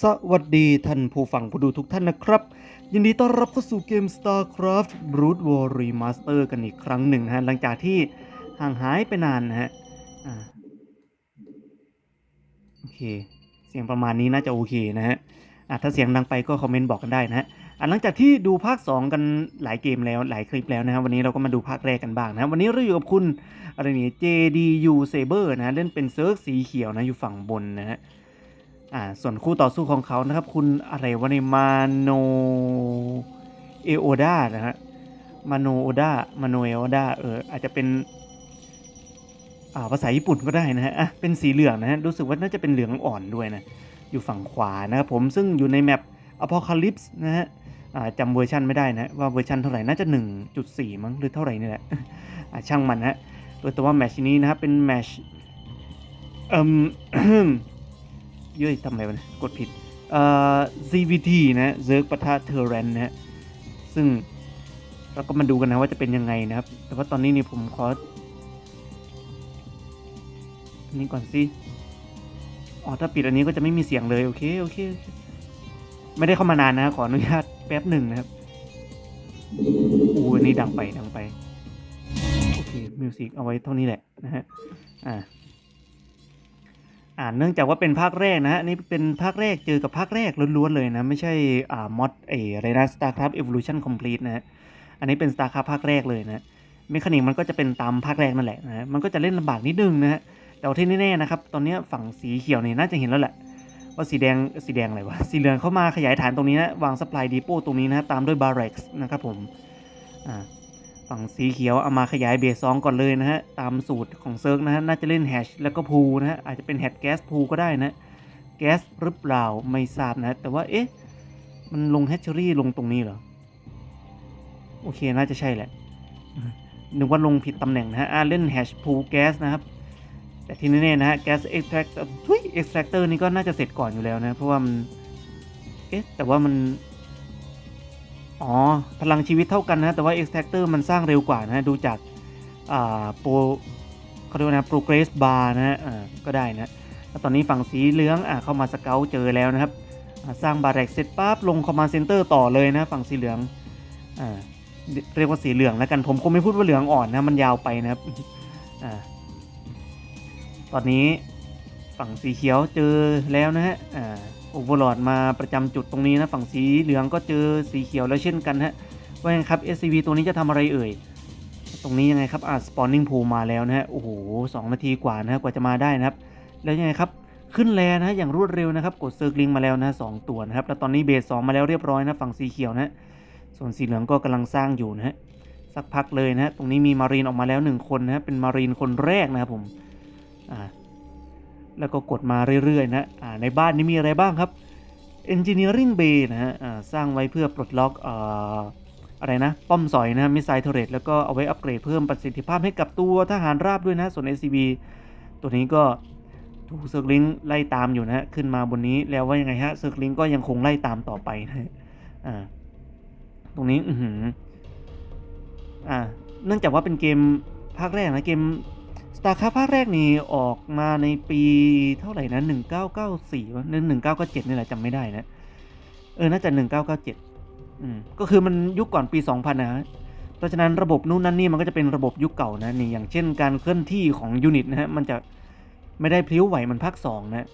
สวัสดีท่านผู้ฟังผู้ดูทุกท่านนะครับ ยินดีต้อนรับเข้าสู่เกม StarCraft Brood War Remaster กันอีกครั้งหนึ่งฮะ หลังจากที่ห่างหายไปนานนะฮะโอเค เสียงประมาณนี้น่าจะโอเคนะฮะถ้าเสียงดังไปก็คอมเมนต์บอกกันได้นะฮะหลังจากที่ดูภาค 2 กันหลายเกมแล้วหลายคลิปแล้วนะฮะวันนี้เราก็มาดูภาคแรกกันบ้างนะะวันนี้เราอยู่กับคุณอะไรนี่ JDU Saber นะะเล่นเป็นเซิร์ฟสีเขียวนะอยู่ฝั่งบนนะฮะ อ่าส่วนคู่ต่อสู้ของเขานะครับ คุณอะไรวะในมาโนเอโอดานะฮะมาโนโอดามาโนเอโอดาเอออาจจะเป็นอ่าภาษาญี่ปุ่นก็ได้นะฮะอะเป็นสีเหลืองนะฮะรู้สึกว่าน่าจะเป็นเหลืองอ่อนด้วยนะอยู่ฝั่งขวานะครับผมซึ่งอยู่ในแมป Apocalypse นะฮะอ่าจำเวอร์ชันไม่ได้นะว่าเวอร์ชันเท่าไหร่น่าจะ 1.4 มั้งหรือเท่าไหร่นี่แหละอาช่างมันนะฮะโดยแต่ว่าแมชนี้นะครับเป็นแมชเอ่ม เย้ยทำอะไรวะกดผิดเอ่อ ZVT นะเซิร์กปะทะเทอร์เรนนะฮะซึ่งเราก็มาดูกันนะว่าจะเป็นยังไงนะครับ แต่ว่าตอนนี้นี่ผมขออันนี้ก่อนสิ อ๋อ ถ้าปิดอันนี้ก็จะไม่มีเสียงเลยโอเคโอเค โอเค ไม่ได้เข้ามานานนะ ขออนุญาตแป๊บหนึ่งนะครับอู้อันนี้ดังไป ดังไป โอเค มิวสิกเอาไว้เท่านี้แหละนะฮะ อ่า อ่าเนื่องจากว่าเป็นภาคแรกนะฮะนี่เป็นภาคแรกเจอกับภาคแรกล้วนๆเลยนะ ไม่ใช่อ่ามอดเอไรนะ StarCraft Evolution Complete นะฮะอันนี้เป็น StarCraft ภาคแรกเลยนะเมคานิกมันก็จะเป็นตามภาคแรกนั่นแหละนะฮะมันก็จะเล่นลำบากนิดนึงนะฮะแต่ว่าที่แน่ๆนะครับ ตอนนี้ฝั่งสีเขียวนี่น่าจะเห็นแล้วแหละว่าสีแดงสีแดงอะไรวะสีเหลืองเข้ามาขยายฐานตรงนี้นะวางสป라이ดีโปตรงนี้นะตามด้วยบาร์เร็กซ์นะครับผมอ่า ฝั่งสีเขียวเอามาขยายเบสซองก่อนเลยนะฮะ ตามสูตรของเซิร์กนะฮะ น่าจะเล่นแฮชแล้วก็พูลนะฮะ อาจจะเป็นแฮชแก๊สพูลก็ได้นะแก๊สหรือเปล่าไม่ทราบนะ แต่ว่าเอ๊ะ มันลงแฮชเชอรี่ลงตรงนี้เหรอ โอเค น่าจะใช่แหละนึกว่าลงผิดตำแหน่งนะฮะอ่าเล่นแฮชพูลแก๊สนะครับแต่ที่แน่ๆนะฮะแก๊สเอ็กแทรคทุยเอ็กแทรคเตอร์นี่ก็น่าจะเสร็จก่อนอยู่แล้วนะ เพราะว่ามัน เอ๊ะ แต่ว่ามัน อ๋อ พลังชีวิตเท่ากันนะ แต่ว่า extractor มันสร้างเร็วกว่านะ ดูจากโปรเขาเรียกว่านะ progress bar นะฮะก็ได้นะ แล้วตอนนี้ฝั่งสีเหลืองอเข้ามาสเกลเจอแล้วนะครับ สร้างบาร์แรกเสร็จปั๊บลง command center ต่อเลยนะฝั่งสีเหลืองอเรียกว่าสีเหลืองแล้วกัน ผมคงไม่พูดว่าเหลืองอ่อนนะ มันยาวไปนะครับอตอนนี้ฝั่งสีเขียวเจอแล้วนะฮะ โอเวอร์ลอดมาประจำจุดตรงนี้นะ ฝั่งสีเหลืองก็เจอสีเขียวแล้วเช่นกันฮะว่าไงครับ SCV ตัวนี้จะทำอะไรเอ่ย ตรงนี้ยังไงครับอ่า spawning pool มาแล้วนะฮะ โอ้โหสองนาทีกว่านะฮะกว่าจะมาได้นะครับ แล้วยังไงครับขึ้นแลนะฮะอย่างรวดเร็วนะครับ กดเซิร์กลิงมาแล้วนะสองตัวนะครับ แล้วตอนนี้เบสสองมาแล้วเรียบร้อยนะฝั่งสีเขียวนะส่วนสีเหลืองก็กำลังสร้างอยู่นะฮะสักพักเลยนะฮะตรงนี้มีมารีนออกมาแล้วหนึ่งคนนะฮะเป็นมารีนคนแรกนะครับผมอ่า แล้วก็กดมาเรื่อยๆนะอ่าในบ้านนี้มีอะไรบ้างครับ Engineering Bay นะฮะสร้างไว้เพื่อปลดล็อกเอ่ออะไรนะ ป้อมสอยนะมิสไซล์เทเรตแล้วก็เอาไว้อัปเกรดเพิ่มประสิทธิภาพให้กับตัวทหารราบด้วยนะ ส่วน SCB ตัวนี้ก็ถูกเซิร์กลิงไล่ตามอยู่นะฮะขึ้นมาบนนี้แล้วว่ายังไงฮะเซิร์กลิงก็ยังคงไล่ตามต่อไปนะฮะอ่าตรงนี้อือหืออ่าเนื่องจากว่าเป็นเกมภาคแรกนะเกม StarCraft ภาคแรกนี่ออกมาในปีเท่าไหร่นะ1994วะนั่น1997นี่แหละจำไม่ได้นะ เออ น่าจะ 1997อืมก็คือมันยุคก่อนปี 2000นะฮะเพราะฉะนั้นระบบนู่นนั่นนี่มันก็จะเป็นระบบยุคเก่านะนี่อย่างเช่นการเคลื่อนที่ของยูนิตนะฮะ มันจะไม่ได้พลิ้วไหวเหมันภาค2นะ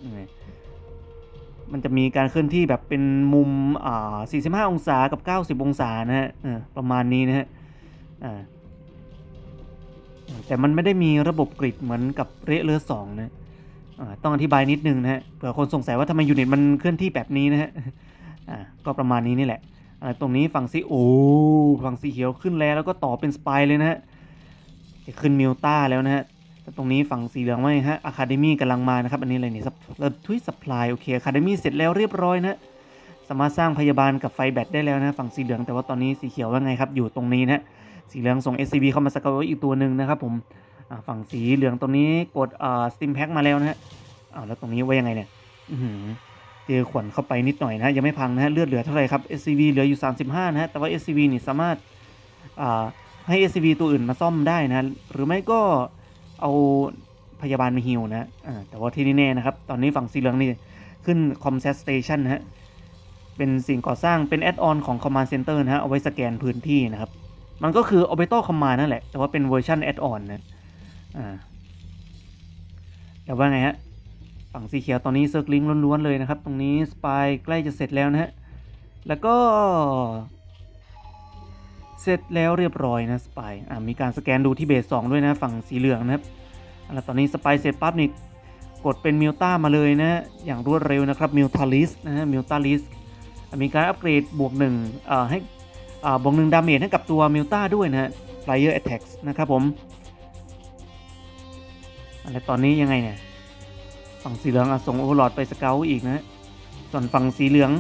มันจะมีการเคลื่อนที่แบบเป็นมุมอ่า45 องศากับ 90 องศานะฮะประมาณนี้นะฮะอ่า แต่มันไม่ได้มีระบบกริดเหมือนกับเรเลอร์สองนะต้องอธิบายนิดนึงนะฮะเผื่อคนสงสัยว่าทำไมยูนิตมันเคลื่อนที่แบบนี้นะฮะก็ประมาณนี้นี่แหละอ่าตรงนี้ฝั่งสีโอ้ฝั่งสีเขียวขึ้นแล้วแล้วก็ต่อเป็นสปายเลยนะฮะจะขึ้นมิวต้าแล้วนะฮะแต่ตรงนี้ฝั่งสีเหลืองว่าไงฮะอะคาเดมี่กำลังมานะครับ อันนี้อะไรเนี่ยทวิสปายโอเคอะคาเดมี่เสร็จแล้วเรียบร้อยนะสามารถสร้างพยาบาลกับไฟแบตได้แล้วนะ ฝั่งสีเหลืองแต่ว่าตอนนี้สีเขียวว่าไงครับ อยู่ตรงนี้นะ สีเหลืองส่ง SCB เข้ามาสเกลอีกตัวหนึ่งนะครับผมฝั่งสีเหลืองตรงนี้กดสติมแพ็กมาแล้วนะฮะอ้าวแล้วตรงนี้ว่ายังไงเนี่ยอืเจอขวัญเข้าไปนิดหน่อยนะยังไม่พังนะฮะเลือดเหลือเท่าไหร่ครับ SCV เหลืออยู่ 35 นะฮะแต่ว่า SCV นี่สามารถให้ SCV ตัวอื่นมาซ่อมได้นะ หรือไม่ก็เอาพยาบาลมาฮิวนะแต่ว่าที่แน่ๆนะครับ ตอนนี้ฝั่งสีเหลืองนี่ขึ้น Comsat Station นะฮะเป็นสิ่งก่อสร้างเป็นแอดออนของ Command Center นะฮะเอาไว้สแกนพื้นที่นะครับ มันก็คือ Orbital Command นั่นแหละ แต่ว่าเป็นเวอร์ชันแอดออนนะอ่าแต่ว่าไงฮะ ฝั่งสีเขียวตอนนี้เซิร์ฟลิงล้วนๆเลยนะครับ ตรงนี้สปายใกล้จะเสร็จแล้วนะฮะ แล้วก็เสร็จแล้วเรียบร้อยนะสปายอ่ามีการสแกนดูที่เบสสองด้วยนะฝั่งสีเหลืองนะครับแล้วตอนนี้สปายเสร็จปั๊บนี่กดเป็นมิวต้ามาเลยนะอย่างรวดเร็วนะครับมิวทาลิสนะฮะมิวตาลิสมีการอัปเกรดบวกหนึ่งอ่าให้ บวกหนึ่งดาเมจให้กับตัวมิวต้าด้วยนะฮะ Flyer Attacks นะครับผมอะไรตอนนี้ยังไงเนี่ย ฝั่งสีเหลืองอะส่งโอเวอร์ลอดไปสเกลอีกนะส่วนฝั่งสีเหลือง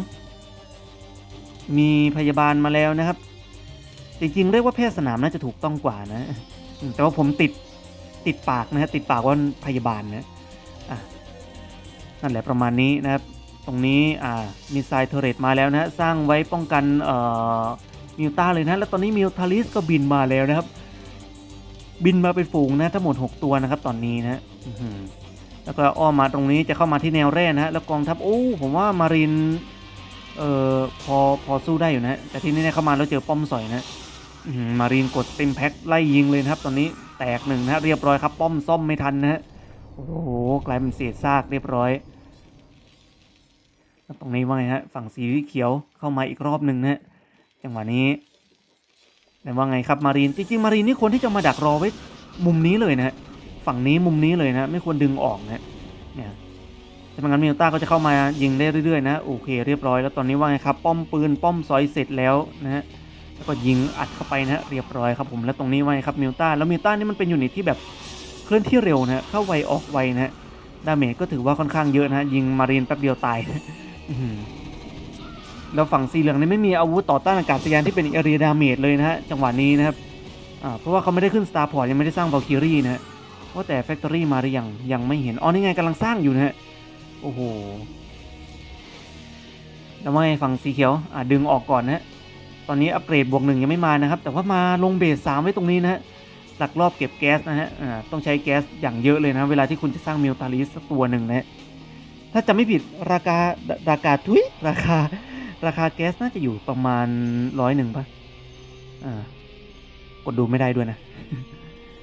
มีพยาบาลมาแล้วนะครับ จริงๆ เรียกว่าแพทย์สนามน่าจะถูกต้องกว่านะ แต่ว่าผมติดติดปากนะฮะติดปากว่าพยาบาลนะอะนั่นแหละประมาณนี้นะครับ ตรงนี้อ่ามีไซเทอร์เรตมาแล้วนะฮะสร้างไว้ป้องกันเอ่อ มิวต้าเลยนะ แล้วตอนนี้มิวทาลิสก็บินมาแล้วนะครับ บินมาเป็นฝูงนะทั้งหมด 6 ตัวนะครับ ตอนนี้นะแล้วก็อ้อมมาตรงนี้จะเข้ามาที่แนวแร่นะฮะแล้วกองทัพโอ้ผมว่ามารินเอ่อพอพอสู้ได้อยู่นะแต่ที่นี่เข้ามาแล้วเจอป้อมสอยนะมารินกดเต็มแพ็คไล่ยิงเลยนะครับ ตอนนี้แตกหนึ่งนะเรียบร้อยครับ ป้อมซ่อมไม่ทันนะฮะโอ้โหกลายเป็นเศษซากเรียบร้อยแล้วตรงนี้ว่าไงฮะฝั่งสีเขียวเข้ามาอีกรอบหนึ่งนะฮะ จังหวะนี้แต่ว่าไงครับมารีนจริงๆมารีนนี่ควรที่จะมาดักรอไว้มุมนี้เลยนะฮะฝั่งนี้มุมนี้เลยนะ ไม่ควรดึงออกนะเนี่ยถ้าไม่งั้นมิวต้าก็จะเข้ามายิงได้เรื่อยๆนะโอเคเรียบร้อยแล้วตอนนี้ว่าไงครับ ป้อมปืนป้อมซอยเสร็จแล้วนะฮะแล้วก็ยิงอัดเข้าไปนะเรียบร้อยครับผมแล้วตรงนี้ว่าไงครับมิวต้าแล้วมิวต้านี่มันเป็นยูนิตที่แบบเคลื่อนที่เร็วนะเข้าไวออกไวนะฮะดาเมจก็ถือว่าค่อนข้างเยอะนะยิงมารีนแป๊บเดียวตาย แล้วฝั่งสีเหลืองนี่ไม่มีอาวุธต่อต้านอากาศยานที่เป็นเอเรียดาเมจเลยนะฮะจังหวะนี้นะครับอ่าเพราะว่าเขาไม่ได้ขึ้นสตาร์พอร์ตยังไม่ได้สร้าง v า l คิรี่นะฮะว่าแต่แฟคทอรี่มาหรือยังยังไม่เห็นอ๋อนี่ไงกำลังสร้างอยู่นะฮะโอ้โหแล้วว่าไงฝั่งสีเขียวอ่าดึงออกก่อนนะฮะตอนนี้อัปเกรดบวกหนึ่งยังไม่มานะครับแต่ว่ามาลงเบสสามไว้ตรงนี้นะฮะหลักรอบเก็บแก๊สนะฮะอ่าต้องใช้แก๊สอย่างเยอะเลยนะเวลาที่คุณจะสร้างมิลตาลิสตัวหนึ่งนะฮะถ้าจะไม่ผิดราคาราคาทุยราคา ราคาแก๊สน่าจะอยู่ประมาณร้อยหนึ่งป่ะ อ่า กดดูไม่ได้ด้วยนะ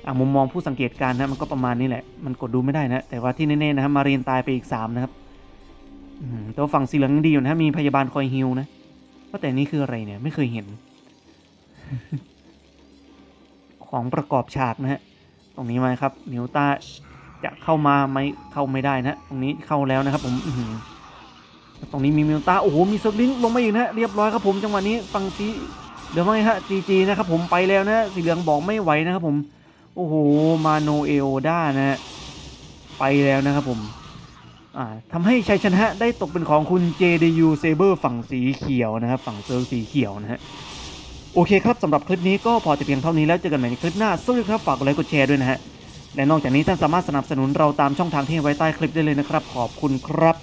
อ่ามุมมองผู้สังเกตการณ์นะมันก็ประมาณนี้แหละ มันกดดูไม่ได้นะ แต่ว่าที่แน่ๆนะครับมารีนตายไปอีกสามนะครับอืมแต่ว่าฝั่งสีเหลืองยังดีอยู่นะมีพยาบาลคอยฮิวนะว่าแต่นี่คืออะไรเนี่ย ไม่เคยเห็น ของประกอบฉากนะฮะ ตรงนี้มาครับมิวต้าจะเข้ามาไม่เข้าไม่ได้นะ ตรงนี้เข้าแล้วนะครับ ผมอื ตรงนี้มีมิวต้าโอ้โหมีเซิร์ฟลิงก์ลงมาอีกนะเรียบร้อยครับผมจังหวะนี้ฟังซีเดี๋ยวไม่ฮะจีจีนะครับผมไปแล้วนะสีเหลืองบอกไม่ไหวนะครับผมโอ้โหมาโนเอโอด้านะไปแล้วนะครับผมอ่าทำให้ชัยชนะได้ตกเป็นของคุณ JDU Saber ฝั่งสีเขียวนะครับฝั่งเซิร์ฟสีเขียวนะฮะโอเคครับสำหรับคลิปนี้ก็พอแต่เพียงเท่านี้แล้วเจอกันใหม่ในคลิปหน้าสวัสดีครับฝากกดไลค์กดแชร์ด้วยนะฮะและนอกจากนี้ท่านสามารถสนับสนุนเราตามช่องทางที่ไว้ใต้คลิปได้เลยนะครับ ขอบคุณครับ